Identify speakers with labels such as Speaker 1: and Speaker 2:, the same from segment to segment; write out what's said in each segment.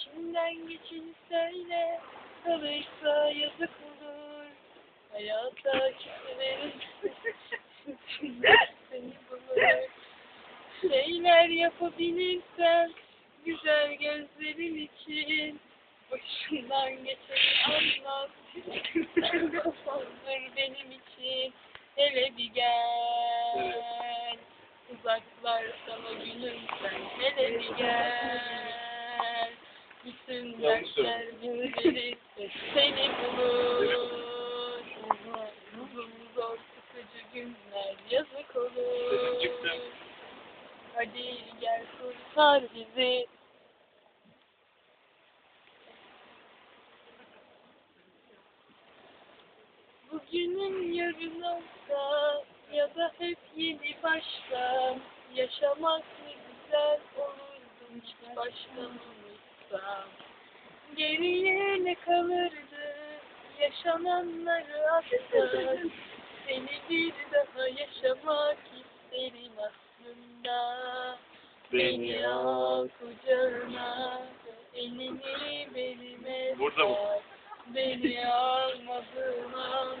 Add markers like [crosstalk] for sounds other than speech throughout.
Speaker 1: İçinden geçeni söyle. Kalırsa yazık olur. Hayata küsüverin. [laughs] seni bulur. Şeyler yapabilirsen güzel gözlerin için başından geçeni anlat. Olur benim için hele bir gel. Uzaklar sana gülüm sen hele bir gel. Dertler günleri seni bulur. Uzun zor sıkıcı günler yazık olur. Hadi gel kurtar bizi. Bugünün yarın olsa ya da hep yeni baştan yaşamak ne güzel olurdu hiç başlamamışsam. Geriye ne kalırdı yaşananları atsak seni bir daha yaşamak isterim aslında. Beni al kucağına, elini belime
Speaker 2: Burada mı?
Speaker 1: Beni almadığın an,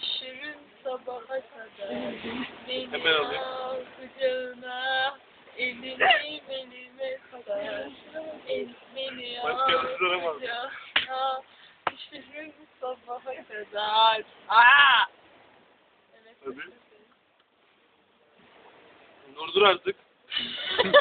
Speaker 1: düşürün sabaha kadar. Beni al kucağına, elini belime sar. Beni
Speaker 2: Başka
Speaker 1: al
Speaker 2: yazılar ama.
Speaker 1: kucağına, düşürün sabaha kadar. Aa! Evet.
Speaker 2: Hadi. Durdur artık. [laughs]